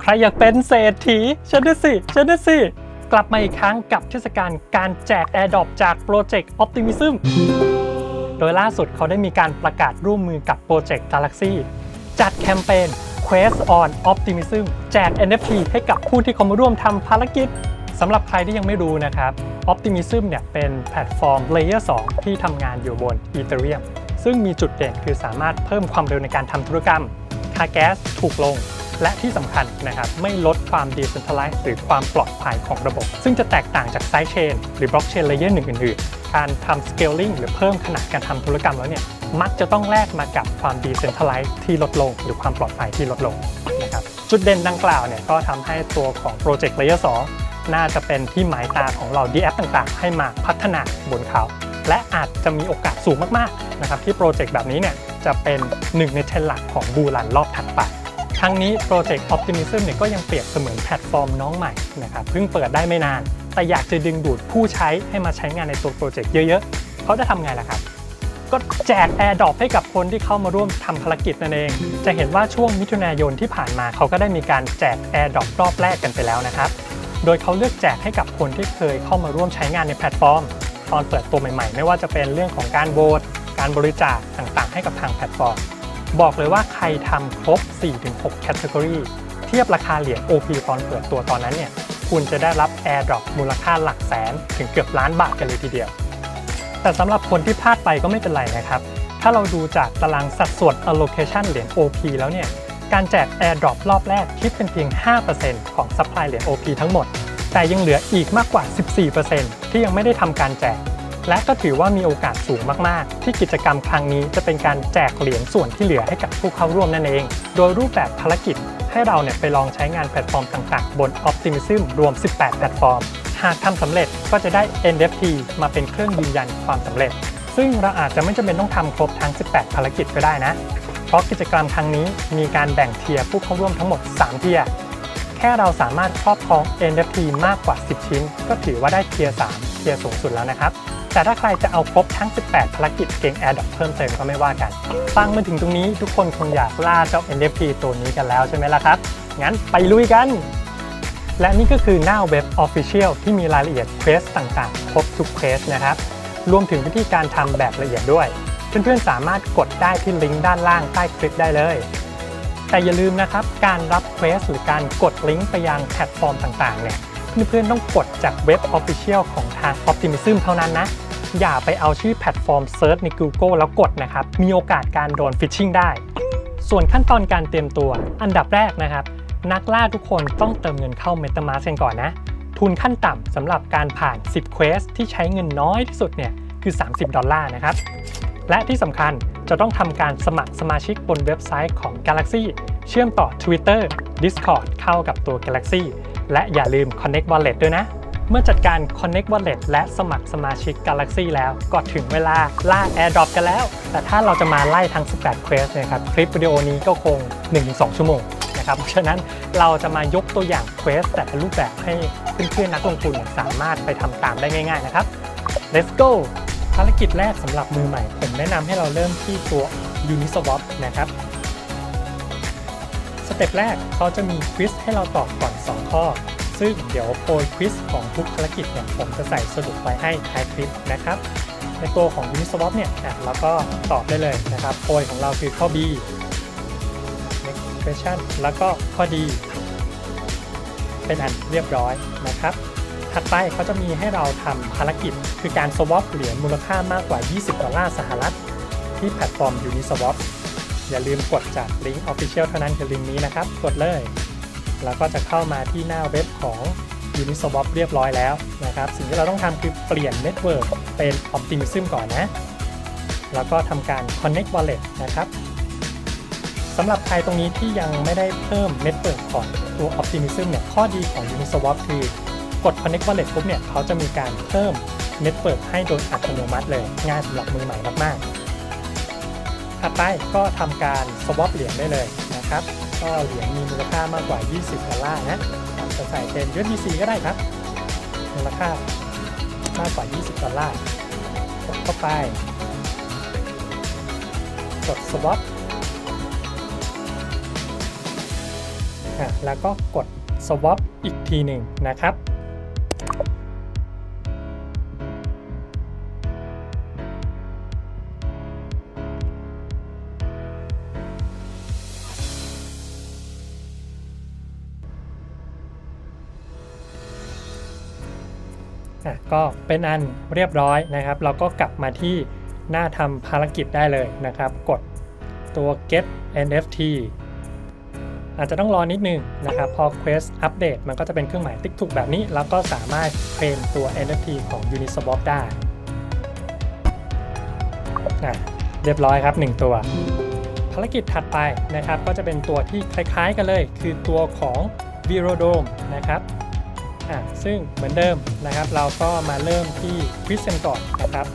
ใครอยากเป็นเศรษฐีฉันนะสิฉันนะสิ กลับมาอีกครั้งกับเทศกาลการแจก AirDrop จากโปรเจกต์ Optimism โดยล่าสุดเขาได้มีการประกาศร่วมมือกับโปรเจกต์ Galaxy จัดแคมเปญ Quest on Optimism แจก NFT ให้กับผู้ที่เขามาร่วมทำภารกิจสำหรับใครที่ยังไม่รู้นะครับ Optimism เนี่ยเป็นแพลตฟอร์ม Layer 2 ที่ทำงานอยู่บน Ethereum ซึ่งมีจุดเด่นคือสามารถเพิ่มความเร็วในการทำธุรกรรม ค่าแก๊สถูกลง และที่สำคัญนะครับไม่ลดความ decentralized หรือความปลอดภัยของระบบ ซึ่งจะแตกต่างจาก side c หรือ blockchain layer หนึ่งอื่นๆ การทำ scaling หรือเพิ่มขนาดการทำธุรกรรมแล้วเนี่ยมักจะต้องแลกมากับความ decentralized ที่ลดลง หรือความปลอดภัยที่ลดลงนะครับจุดเด่นดังกล่าวเนี่ยก็ทำให้ตัวของ project layer 2 น่าจะเป็นที่หมายตาของเรา DApp ต่างๆ ให้มาพัฒนาบนเขาและอาจจะมีโอกาสสูงมากๆนะครับที่โปรเจกต์แบบนี้เนี่ยจะเป็นหนึ่งในเทรนหลักของบูรันรอบถัดไป ทั้งนี้โปรเจกต์ Optimism เนี่ยก็ยังเปรียบเสมือนแพลตฟอร์มน้องใหม่นะครับเพิ่งเปิดได้ไม่นาน แต่อยากจะดึงดูดผู้ใช้ให้มาใช้งานในตัวโปรเจกต์เยอะๆ เขาจะทำไงล่ะครับ ก็แจก AirDrop ให้กับคนที่เข้ามาร่วมทำภารกิจนั่นเอง จะเห็นว่าช่วงมิถุนายนที่ผ่านมาเขาก็ได้มีการแจก AirDrop รอบแรกกันไปแล้วนะครับ โดยเขาเลือกแจกให้กับคนที่เคยเข้ามาร่วมใช้งานในแพลตฟอร์ม ตอนเปิดตัวใหม่ๆ ไม่ว่าจะเป็นเรื่องของการโหวตการบริจาคต่างๆ ให้กับทางแพลตฟอร์ม บอกเลยว่าใครทำครบ 4-6 category เทียบราคาเหรียญ OP ตอนเปิดตัวตอนนั้นเนี่ย คุณจะได้รับ AirDrop มูลค่าหลักแสนถึงเกือบล้านบาทกันเลยทีเดียว แต่สำหรับคนที่พลาดไปก็ไม่เป็นไรนะครับ ถ้าเราดูจากตารางสัดส่วน allocation เหรียญ OP แล้วเนี่ย การแจก AirDrop รอบแรกคิดเป็นเพียง 5%ของ supply เหรียญ OP ทั้งหมด แต่ยังเหลืออีกมากกว่า 14%ที่ยังไม่ได้ทำการแจก และก็ถือว่ามีโอกาสสูงมากๆ ที่กิจกรรมครั้งนี้จะเป็นการแจกเหรียญส่วนที่เหลือให้กับผู้เข้าร่วมนั่นเอง โดยรูปแบบภารกิจให้เราเนี่ยไปลองใช้งานแพลตฟอร์มต่างๆ บน Optimism รวม 18 แพลตฟอร์ม หากทำสำเร็จก็จะได้ NFT มาเป็นเครื่องยืนยันความสำเร็จ ซึ่งเราอาจจะไม่จำเป็นต้องทำครบทั้ง 18 ภารกิจก็ได้นะ เพราะกิจกรรมครั้งนี้มีการแบ่งเทียร์ผู้เข้าร่วมทั้งหมด 3 เทียร์แค่เราสามารถครอบครอง NFT มากกว่า 10 ชิ้น ก็ถือว่าได้เทียร์ 3 เทียร์สูงสุดแล้วนะครับ แต่ถ้าใครจะเอาครบทั้ง 18 ภารกิจเก่ง AirDrop เพิ่มเติมก็ไม่ว่ากัน ฟังมาถึงตรงนี้ทุกคนคงอยากล่าเจ้า NFT ตัวนี้กันแล้วใช่ไหมล่ะครับ งั้นไปลุยกัน และนี่ก็คือหน้าเว็บ Official ที่มีรายละเอียดเควสต่างๆ ครบทุกเควสนะครับ รวมถึงวิธีการทำแบบละเอียดด้วย เพื่อนๆสามารถกดได้ที่ลิงก์ด้านล่างใต้คลิปได้เลยแต่อย่าลืมนะครับ การรับเควสหรือการกดลิงก์ไปยังแพลตฟอร์มต่างๆเนี่ย เพื่อนๆต้องกดจากเว็บ Official ของทาง Optimism เท่านั้นนะ อย่าไปเอาชื่อแพลตฟอร์มเซิร์ชใน Google แล้วกดนะครับ มีโอกาสการโดนฟิชชิงได้ ส่วนขั้นตอนการเตรียมตัว อันดับแรกนะครับ นักล่าทุกคนต้องเติมเงินเข้า MetaMask กันก่อนนะ ทุนขั้นต่ำสำหรับการผ่าน 10 Quest ที่ใช้เงินน้อยที่สุดเนี่ยคือ 30 ดอลลาร์นะครับ และที่สำคัญจะต้องทำการสมัครสมาชิกบนเว็บไซต์ของ Galaxy เชื่อมต่อ Twitter Discord เข้ากับตัว Galaxy และอย่าลืม Connect Wallet ด้วยนะ เมื่อจัดการ Connect Wallet และสมัครสมาชิก Galaxy แล้วก็ถึงเวลาล่า AirDrop กันแล้ว แต่ถ้าเราจะมาไล่ทั้ง 18 Quest เนะครับคลิปวิดีโอนี้ก็คง 1-2 ชั่วโมงนะครับเพราะฉะนั้นเราจะมายกตัวอย่าง Quest แต่ละรูปแบบให้เพื่อนๆนักลงทุนสามารถไปทำตามได้ง่ายๆนะครับ Let's go ภารกิจแรกสำหรับมือใหม่ ผมแนะนำให้เราเริ่มที่ตัว Uniswap นะครับ สเต็ปแรกเขาจะมีควิส ให้เราตอบก่อน 2 ข้อ ซึ่งเดี๋ยวโพยควิสของทุกภารกิจเนี่ยผมจะใส่สรุปไว้ให้ท้ายคลิปนะครับ ในตัวของ Uniswap เนี่ยเราก็ตอบได้เลยนะครับโพยของเราคือข้อ B next question แล้วก็ข้อ D เป็นอันเรียบร้อยนะครับถัดไปเขาจะมีให้เราทำภารกิจ คือการ swap เหรียญมูลค่ามากกว่า 20 ดอลลาร์สหรัฐ ที่แพลตฟอร์ม Uniswap อย่าลืมกดจากลิงก์ Official เท่านั้นคือลิงก์นี้นะครับ กดเลย แล้วก็จะเข้ามาที่หน้าเว็บของ Uniswap เรียบร้อยแล้วนะครับ สิ่งที่เราต้องทำคือเปลี่ยน Network เป็น Optimism ก่อนนะ แล้วก็ทำการ Connect Wallet นะครับสำหรับใครตรงนี้ที่ยังไม่ได้เพิ่ม Network ของตัว Optimism เนี่ย ข้อดีของ Uniswap คือกด Connect Wallet ปุ๊บเนี่ยเขาจะมีการเพิ่ม Network ให้โดยอัตโนมัติเลย ง่ายสำหรับมือใหม่มากๆถัดไปก็ทำการ swap เหรียญได้เลย นะครับ ก็เหรียญมีมูลค่ามากกว่า 20ดอลลาร์นะจะใส่เป็น USDC ก็ได้ครับ มูลค่ามากกว่า 20ดอลลาร์กดเข้าไป กด swap นอะแล้วก็กด swap อีกทีหนึ่งนะครับ อะก็เป็นอันเรียบร้อยนะครับ เราก็กลับมาที่หน้าทำภารกิจได้เลยนะครับ กดตัว get NFT อาจจะต้องรอนิดนึงนะครับ พอ Quest อัปเดตมันก็จะเป็นเครื่องหมายติ๊กถูกแบบนี้ แล้วก็สามารถเคลมตัว NFT ของ Uniswap ได้อะเรียบร้อยครับ 1 ตัว ภารกิจถัดไปนะครับ ก็จะเป็นตัวที่คล้ายๆกันเลย คือตัวของ v i r o d o m e นะครับ อะซึ่งเหมือนเดิมนะครับ เราก็มาเริ่มที่ควิสกันก่อนนะครับ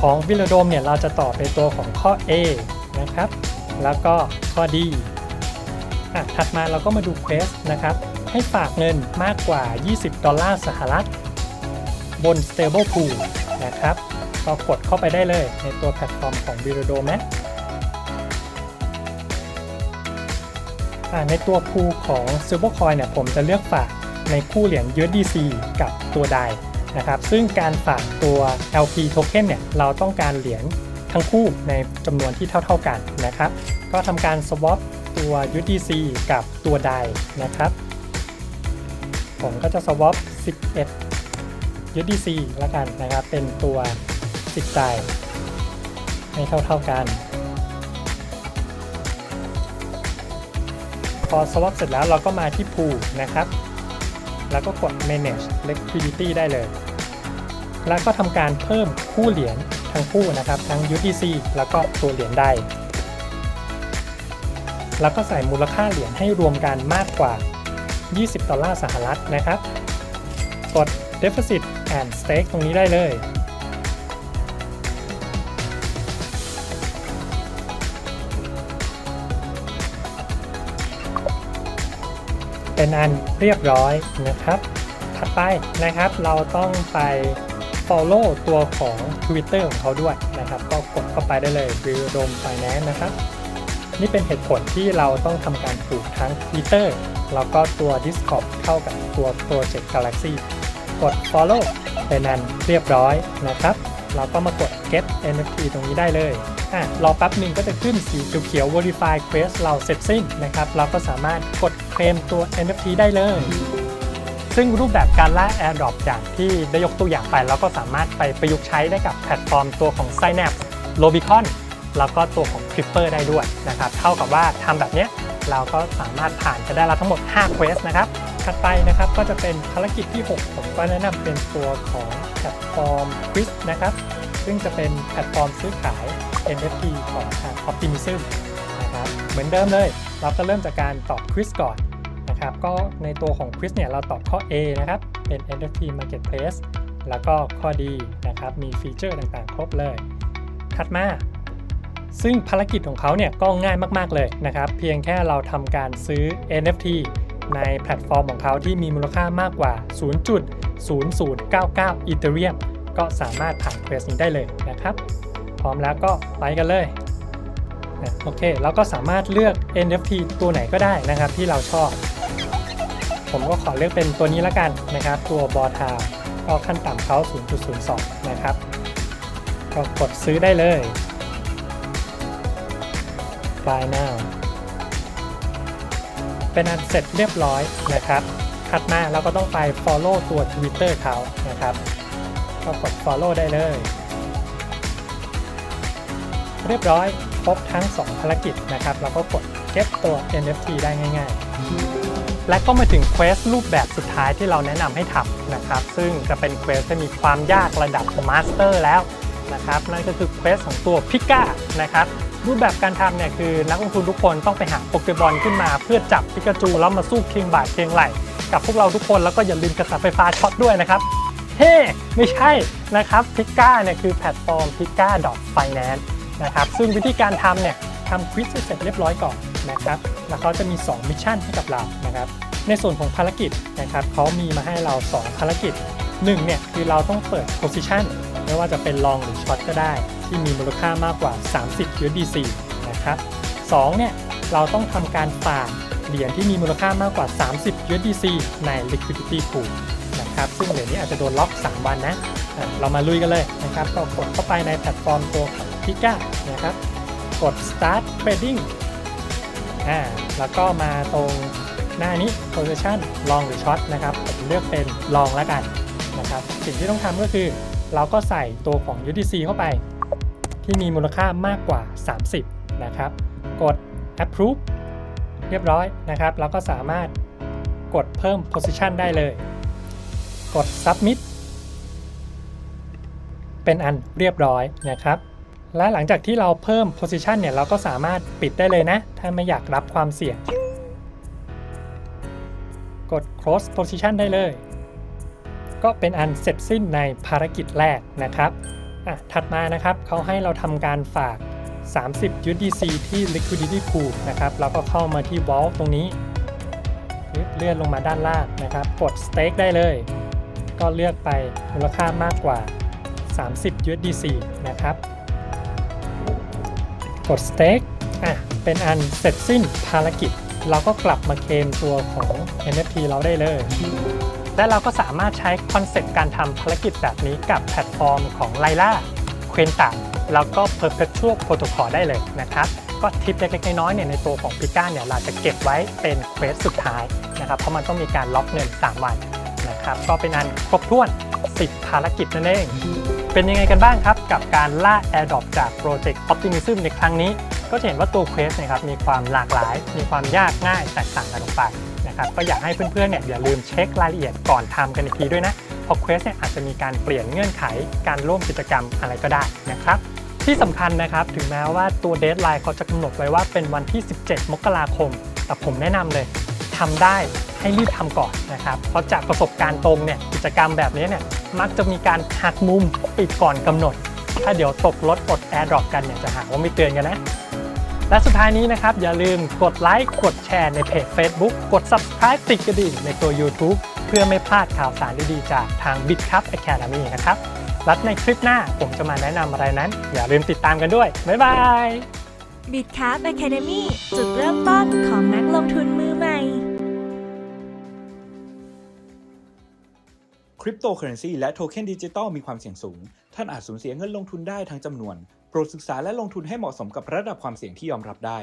ของวิลโดมเนี่ยเราจะต่อไปตัวของข้อ A นะครับ แล้วก็ข้อ D อะถัดมาเราก็มาดู Quest นะครับ ให้ฝากเงินมากกว่า 20 ดอลลาร์สหรัฐ บน Stable Pool นะครับก็กดเข้าไปได้เลยในตัวแพลตฟอร์มของ v i l o d o m นะในตัวพูของ Silvercoin เนี่ยผมจะเลือกฝาก ในคู่เหรียญ USDC กับตัวใดนะครับซึ่งการฝากตัว LP token เนี่ยเราต้องการเหรียญทั้งคู่ในจำนวนที่เท่า ๆกันนะครับก็ทำการ swap ตัว USDC กับตัวใดนะครับผมก็จะ swap 11 USDC ล้วกันนะครับเป็นตัว 10ใดให้เท่าๆกันพอ swap เสร็จแล้วเราก็มาที่ pool นะครับ แล้วก็กด manage liquidity ได้เลย แล้วก็ทำการเพิ่มคู่เหรียญทั้งคู่นะครับ ทั้ง UTC แล้วก็ตัวเหรียญได้ แล้วก็ใส่มูลค่าเหรียญให้รวมกันมากกว่า 20 ดอลลาร์สหรัฐนะครับ กด Deficit and stake ตรงนี้ได้เลย เป็นอันเรียบร้อยนะครับ ถัดไปนะครับเราต้องไป follow ตัวของ Twitter ของเขาด้วยนะครับ ก็กดเข้าไปได้เลย v i l d o m Finance นะครับ นี่เป็นเหตุผลที่เราต้องทำการผูกทั้ง Twitter แล้วก็ตัว Discord เข้ากับตัว Project Galaxy กด follow เป็นอันเรียบร้อยนะครับ เราก็มากด get NFT ตรงนี้ได้เลย อะรอแป๊บหนึ่งก็จะขึ้นสีเขียวๆ verify quest เราเสร็จสิ้นนะครับ เราก็สามารถกดเคลมตัว NFT ได้เลย ซึ่งรูปแบบการล่า AirDrop อย่างที่ได้ยกตัวอย่างไปแล้วก็สามารถไปประยุกต์ใช้ได้กับแพลตฟอร์มตัวของ Synapse Rubicon แล้วก็ตัวของ Clipper ได้ด้วยนะครับ เท่ากับว่าทำแบบเนี้ยเราก็สามารถผ่านจะได้แล้วทั้งหมด 5 Quest นะครับถัดไปนะครับก็จะเป็นภารกิจที่ 6 ผมก็แนะนำเป็นตัวของแพลตฟอร์ม Quiz นะครับ ซึ่งจะเป็นแพลตฟอร์มซื้อขาย NFT ของทาง Optimism นะครับ เหมือนเดิมเลย เราก็เริ่มจากการตอบควิสก่อนนะครับ ก็ในตัวของควิสเนี่ยเราตอบข้อ A นะครับ เป็น NFT Marketplace แล้วก็ข้อ D นะครับ มีฟีเจอร์ต่างๆ ครบเลย ถัดมา ซึ่งภารกิจของเขาเนี่ยก็ง่ายมากๆเลยนะครับ เพียงแค่เราทำการซื้อ NFT ในแพลตฟอร์มของเขาที่มีมูลค่ามากกว่า 0.0099อีเธเรียม ก็สามารถผ่านเควสนี้ได้เลยนะครับ พร้อมแล้วก็ไปกันเลยนะโอเคเราก็สามารถเลือก NFT ตัวไหนก็ได้นะครับที่เราชอบ ผมก็ขอเลือกเป็นตัวนี้ละกันนะครับ ตัวบอทาก็ขั้นต่ำเขา0.02 นะครับ ก็กดซื้อได้เลย Buy now เป็นอันเสร็จเรียบร้อยนะครับ ถัดมาเราก็ต้องไป follow ตัว Twitter เขานะครับ ก็กด follow ได้เลย เรียบร้อยครบทั้ง 2 ภารกิจนะครับเราก็กด get ตัว NFT ได้ง่าย ๆ และก็มาถึงเควสรูปแบบสุดท้ายที่เราแนะนำให้ทำนะครับ ซึ่งจะเป็นเควสที่มีความยากระดับมาสเตอร์แล้วนะครับ นั่นก็คือเควสของตัวพิก้านะครับรูปแบบการทำเนี่ยคือนักลงทุนทุกคนต้องไปหาโปเกมอนขึ้นมา เพื่อจับปิกาจูแล้วมาสู้เคียงบ่าเคียงไหลกับพวกเราทุกคนแล้วก็อย่าลืมกระแสไฟฟ้าช็อตด้วยนะครับ เฮ้ไม่ใช่นะครับพิก้าเนี่ยคือแพลตฟอร์มพิก้า .finance นซ์นะครับซึ่งวิธีการทำเนี่ยทำควิสเสร็จเรียบร้อยก่อนนะครับแล้วเขาจะมี 2 มิชชั่นให้กับเรานะครับในส่วนของภารกิจนะครับเขามีมาให้เรา 2 ภารกิจ1เนี่ยคือเราต้องเปิด position ไม่ว่าจะเป็น long หรือ short ก็ได้ ที่มีมูลค่ามากกว่า 30 USDC นะครับ2เนี่ยเราต้องทำการฝากเหรียญที่มีมูลค่ามากกว่า 30 USDC ใน liquidity pool นะครับ ซึ่งเหรียญนี้อาจจะโดนล็อก 3 วันนะเรามาลุยกันเลยนะครับ ก็กดเข้าไปในแพลตฟอร์มตัวพิก้านะครับ กด start trading อ่าแล้วก็มาตรงหน้านี้ position long หรือ short นะครับผมเลือกเป็น long แล้วกันนะครับ สิ่งที่ต้องทำก็คือ เราก็ใส่ตัวของ USDC เข้าไป ที่มีมูลค่ามากกว่า 30 นะครับ กด approve เรียบร้อยนะครับแล้วก็สามารถกดเพิ่ม position ได้เลย กด submit เป็นอันเรียบร้อยนะครับ และหลังจากที่เราเพิ่ม position เนี่ยเราก็สามารถปิดได้เลยนะ ถ้าไม่อยากรับความเสี่ยง กด close position ได้เลย ก็เป็นอันเสร็จสิ้นในภารกิจแรกนะครับอะถัดมานะครับเขาให้เราทำการฝาก 30 USDC ที่ liquidity pool นะครับแล้วก็เข้ามาที่ vault ตรงนี้เลื่อนลงมาด้านล่างนะครับ กด stake ได้เลย ก็เลือกไปมูลค่ามากกว่า 30 USDC นะครับ กด stake อะ เป็นอันเสร็จสิ้นภารกิจ เราก็กลับมาเคลมตัวของ NFT เราได้เลย และเราก็สามารถใช้คอนเซ็ปต์การทำภารกิจแบบนี้กับแพลตฟอร์มของไลล่าเควนต a แล้วก็ Perpetual Protocol ได้เลยนะครับ ก็ทิปเล็กๆน้อยๆเนี่ยในตัวของพิก้าเนี่ยเราจะเก็บไว้เป็นเควสสุดท้ายนะครับ เพราะมันต้องมีการล็อกเงิน 3 วัน นะครับก็เป็นอันครบถ้วน 10 ภารกิจนั่นเอง เป็นยังไงกันบ้างครับ กับการล่า AirDrop จากโปรเจกต์ Optimism ในครั้งนี้ ก็จะเห็นว่าตัวเควสเนะครับมีความหลากหลาย มีความยากง่ายแตกต่างกันออกไปนะครับก็อยากให้เพื่อนๆเนี่ยอย่าลืมเช็ครายละเอียดก่อนทำกันอีกทีด้วยนะเพราะเควสเนี่ยอาจจะมีการเปลี่ยนเงื่อนไข การร่วมกิจกรรมอะไรก็ได้นะครับที่สำคัญนะครับถึงแม้ว่าตัวเดทไลน์เขาจะกำหนดไว้ว่าเป็นวันที่ 17 มกราคม แต่ผมแนะนำเลย ทำได้ให้รีบทำก่อนนะครับ เพราะจากประสบการณ์ตรงเนี่ยกิจกรรมแบบนี้เนี่ยมักจะมีการหักมุมปิดก่อนกำหนด ถ้าเดี๋ยวตกรถอดแอร์ดรอปกันเนี่ยจะหาว่าไม่เตือนกันนะ และสุดท้ายนี้นะครับ อย่าลืมกดไลค์กดแชร์ในเพจ Facebook กด Subscribe ติดกระดิ่งในตัว YouTube เพื่อไม่พลาดข่าวสารดีๆจากทาง b i t c u p Academy นะครับและในคลิปหน้าผมจะมาแนะนำอะไรนั้น อย่าลืมติดตามกันด้วย บ๊ายบายบิดค a า a อะ a d e m y จุดเริ่มต้นของนักลงทุนมือ คริปโตเคอเรนซีและโทเค็นดิจิตอลมีความเสี่ยงสูง ท่านอาจสูญเสียเงินลงทุนได้ทั้งจำนวน โปรดศึกษาและลงทุนให้เหมาะสมกับระดับความเสี่ยงที่ยอมรับได้